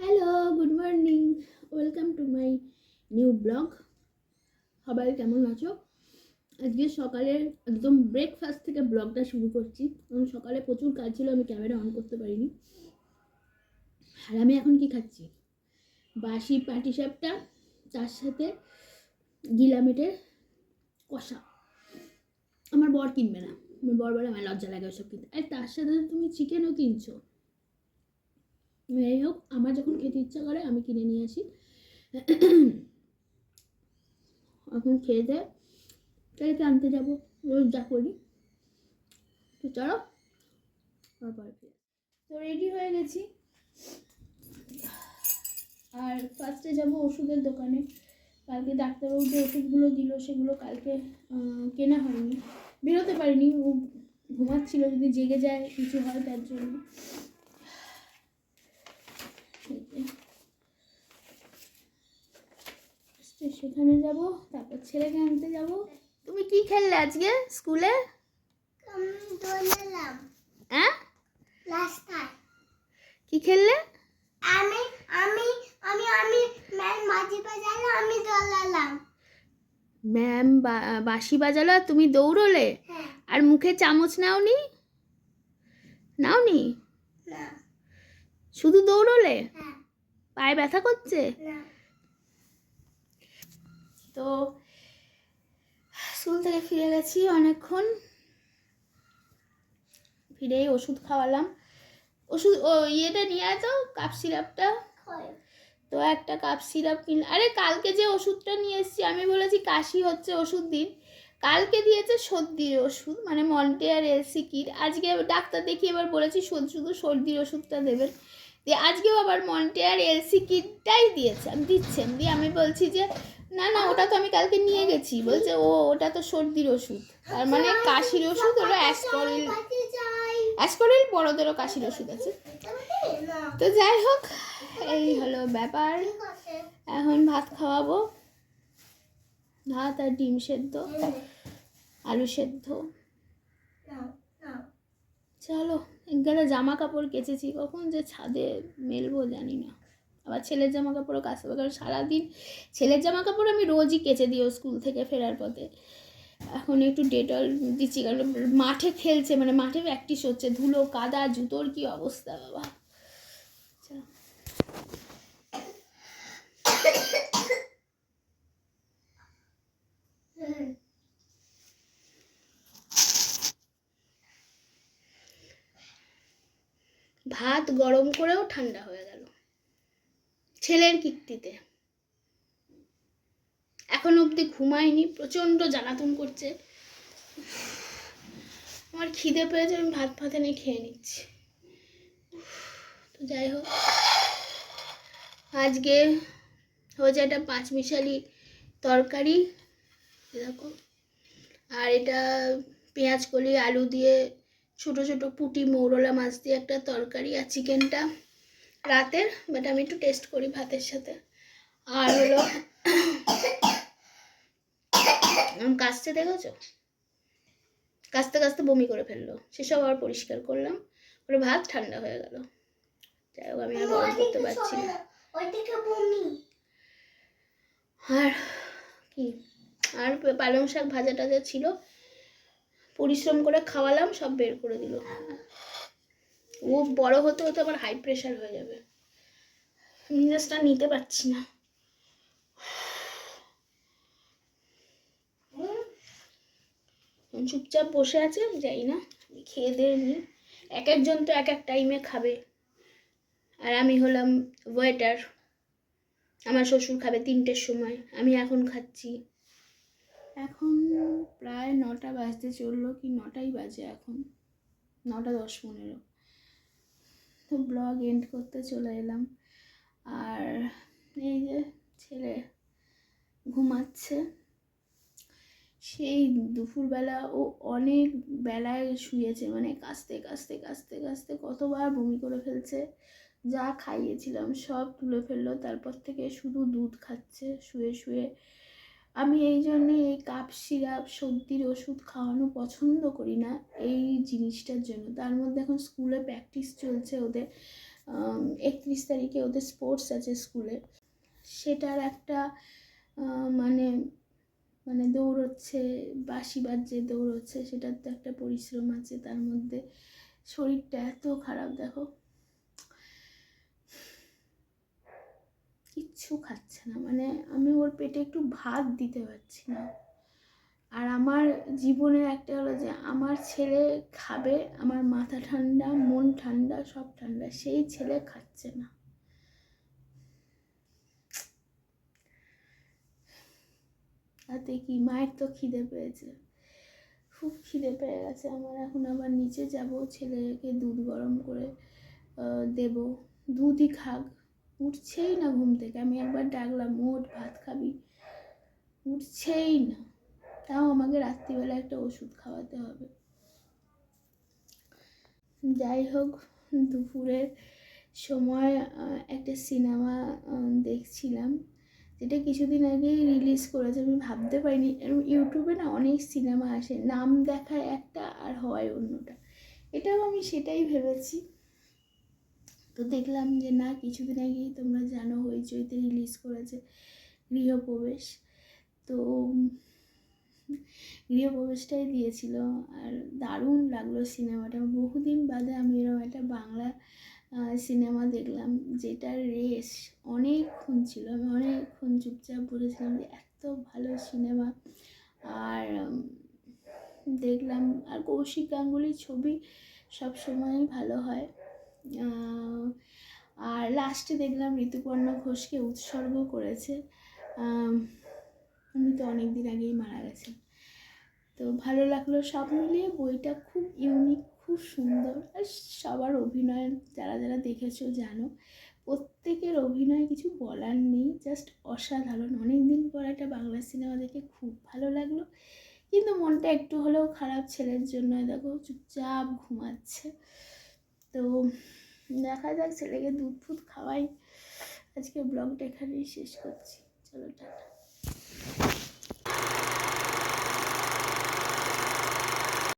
Hello good morning welcome to my new blog সবাই কেমন আছো? আজকে সকালে একদম ব্রেকফাস্ট থেকে ব্লগটা শুরু করছি। কারণ সকালে প্রচুর কাজ ছিল, আমি ক্যামেরা অন করতে পারিনি। আর আমি এখন কি খাচ্ছি? বাসি পাটি সাপটা, তার সাথে গিলামেটের কষা। আমার বর কিনবে না। আমার বর বলে, আমার লজ্জা লাগে ওসব কিনতে। আর তার সাথে তুমি চিকেনও কিনছো। যাই হোক, আমার যখন খেতে ইচ্ছা করে, আমি কিনে নিয়ে আসি। এখন খেয়ে দে কালকে আনতে যাব, রোজ যা করি। তো চলো, তারপর তো রেডি হয়ে গেছি। আর ফার্স্টে যাব ওষুধের দোকানে। কালকে ডাক্তারবাবু যে ওষুধগুলো দিল, সেগুলো কালকে কেনা হয়নি। বেরোতে পারিনি, ও ঘুমাচ্ছিল, যদি জেগে যায়, কিছু হয় তার জন্য। সেখানে যাব তারপর ছেলেকে আনতে যাব। তুমি কি খেললে আজকে স্কুলে? হ্যাঁ রাস্তায়। কি খেললে? আমি আমি আমি আমি ম্যাম মাঝি বাজালো আমি দোলালাম। ম্যাম বাঁশি বাজালো আর তুমি দৌড়লে? হ্যাঁ। আর মুখে চামচ নাওনি? নাওনি? না। শুধু দৌড়লে? পায়ে ব্যথা করছে? তো স্কুল থেকে ফিরে গেছি অনেকক্ষণ। ফিরেই ওষুধ খাওয়ালাম। ওষুধ ও ইয়েটা নিয়ে তো কাপ সিরাপটা। তো একটা কাপ সিরাপ কিন আরে কালকে যে ওষুধটা নিয়ে এসেছি আমি বলেছি কাশি হচ্ছে ওষুধ দিন। কালকে দিয়েছে সর্দির ওষুধ মানে মন্টে আর এলসি কিট। আজকে ডাক্তার দেখিয়ে এবার বলেছি শুধু সর্দির ওষুধটা দেবেন। দিয়ে আজকেও আবার মন্টে আর এলসি কিটটাই দিয়েছেন দিচ্ছেন দিয়ে আমি বলছি যে না না ওটা তো আমি কালকে নিয়ে গেছি। বলছে ও ওটা তো সর্দির ওষুধ। তার মানে কাশির ওষুধ হলো অ্যাসকরিল অ্যাসকরিল বড়দেরও কাশির ওষুধ আছে। তো যাই হোক এই হলো ব্যাপার। এখন ভাত খাওয়াবো। ভাত আর ডিম সেদ্ধ আলু সেদ্ধ। চলো। একগাদা জামা কাপড় কেচেছি, কখন যে ছাদে মেলবো জানি না। আবার ছেলের জামা কাপড়ও কাচতে হবে, কারণ সারাদিন ছেলের জামা কাপড় আমি রোজই কেচে দিও স্কুল থেকে ফেরার পথে। এখন একটু ডেটল দিচ্ছি, কারণ মাঠে খেলছে মানে মাঠে প্র্যাকটিস হচ্ছে, ধুলো, কাদা, জুতোর কি অবস্থা বাবা। চলো। ভাত গরম করেও ঠান্ডা হয়ে গেল। ছেলের কীর্তিতে। এখন অবধি ঘুমায়নি, প্রচণ্ড জ্বালাতন করছে। আমার খিদে পেয়েছে, আমি ভাত ফাতে নিয়ে খেয়ে নিচ্ছি। তো যাই হোক, আজকে হয়েছে একটা পাঁচমিশালি তরকারি দেখো আর এটা পেঁয়াজ কলি, আলু দিয়ে ছোট ছোট পুঁটি মৌরলা মাছ দিয়ে একটা তরকারি আর চিকেনটা রাতের বাট আমি একটু টেস্ট করি ভাতের সাথে। আর হলো কাশতে দেখেছ? কাশতে কাশতে বমি করে ফেলল। সেসব আবার পরিষ্কার করলাম করে ভাত ঠান্ডা হয়ে গেল। যাই হোক আমি আর গরম করতে পারছি না। আর কি? আর পালং শাক ভাজা টাজা ছিল পরিশ্রম করে খাওয়ালাম, সব বের করে দিল। ও বড় হতে হতে আমার হাই প্রেশার হয়ে যাবে। মেজাজটা নিতে পারছি না। চুপচাপ বসে আছে, যাই না খেয়ে দিয়ে নিই। এক একজন তো এক এক টাইমে খাবে। আর আমি হলাম ওয়েটার আমার শ্বশুর খাবে তিনটের সময়। আমি এখন খাচ্ছি। এখন প্রায় নটা বাজতে চলল কি নটাই বাজে এখন? নটা দশ পনেরো। তো ব্লগ এন্ড করতে চলে এলাম। আর এই যে ছেলে ঘুমাচ্ছে, সেই দুপুরবেলা ও অনেক বেলায় শুয়েছে মানে কাস্তে কাস্তে কাস্তে কাস্তে কতবার বমি করে ফেলছে, যা খাইয়েছিলাম সব তুলে ফেলল, তারপর থেকে শুধু দুধ খাচ্ছে, শুয়ে শুয়ে আমি এই জন্যে এই কাপ সিরাপ, সর্দির ওষুধ খাওয়ানো পছন্দ করি না এই জিনিসটার জন্য। তার মধ্যে এখন স্কুলে প্র্যাকটিস চলছে ওদের একত্রিশ তারিখে ওদের স্পোর্টস আছে স্কুলে। সেটার একটা মানে মানে দৌড়চ্ছে, বাঁশি বাজছে, দৌড়চ্ছে, সেটার তো একটা পরিশ্রম আছে তার মধ্যে। শরীরটা এত খারাপ দেখো। কিচ্ছু খাচ্ছে না। মানে আমি ওর পেটে একটু ভাত দিতে পারছি না। আর আমার জীবনের একটা হলো যে, আমার ছেলে খাবে, আমার মাথা ঠান্ডা, মন ঠান্ডা, সব ঠান্ডা, সেই ছেলে খাচ্ছে না। তাতে কি মায়ের তো খিদে পেয়েছে। খুব খিদে পেয়ে গেছে আমার। এখন আবার নিচে যাব, ছেলেকে দুধ গরম করে দেব। দুধই খাক। উঠছেই না ঘুম থেকে। আমি একবার ডাকলাম, ওঠ, ভাত খাবি? উঠছেই না। তাও আমাকে রাত্রিবেলা একটা ওষুধ খাওয়াতে হবে। যাই হোক, দুপুরের সময় একটা সিনেমা দেখছিলাম। যেটা কিছুদিন আগেই রিলিজ করেছে, আমি ভাবতে পারিনি। ইউটিউবে না অনেক সিনেমা আসে, নাম দেখায় একটা আর হয় অন্যটা। এটাও আমি সেটাই ভেবেছি। তো দেখলাম যে না, কিছুদিন আগেই তোমরা জানো হইচইতে রিলিজ করেছে গৃহপ্রবেশ। তো গৃহপ্রবেশটাই দিয়েছিল। আর দারুণ লাগল সিনেমাটা। বহুদিন বাদে আমি এরকম একটা বাংলা সিনেমা দেখলাম যেটার রেস অনেকক্ষণ ছিল। আমি অনেকক্ষণ চুপচাপ বলেছিলাম যে এত ভালো সিনেমা। আর দেখলাম আর কৌশিক গাঙ্গুলির ছবি সবসময়ই ভালো হয়। লাস্টে দেখলাম ঋতুপর্ণ ঘোষকে উৎসর্গ করেছে। উনি তো অনেক দিন আগেই মারা গেছেন। তো ভালো লাগল সব মিলিয়ে বইটা খুব ইউনিক খুব সুন্দর। আর সবার অভিনয় যারা যারা দেখেছ জানো, প্রত্যেকের অভিনয় কিছু বলার নেই জাস্ট অসাধারণ। অনেক দিন পর একটা বাংলা সিনেমা দেখে খুব ভালো লাগল। কিন্তু মনটা একটু হলেও খারাপ ছেলের জন্য দেখো, চুপচাপ ঘুমাচ্ছে। তো দেখা যাক ছেলেকে দুধ ফুধ খাওয়াই। আজকে ব্লগটা এখানেই শেষ করছি। চলো টাটা।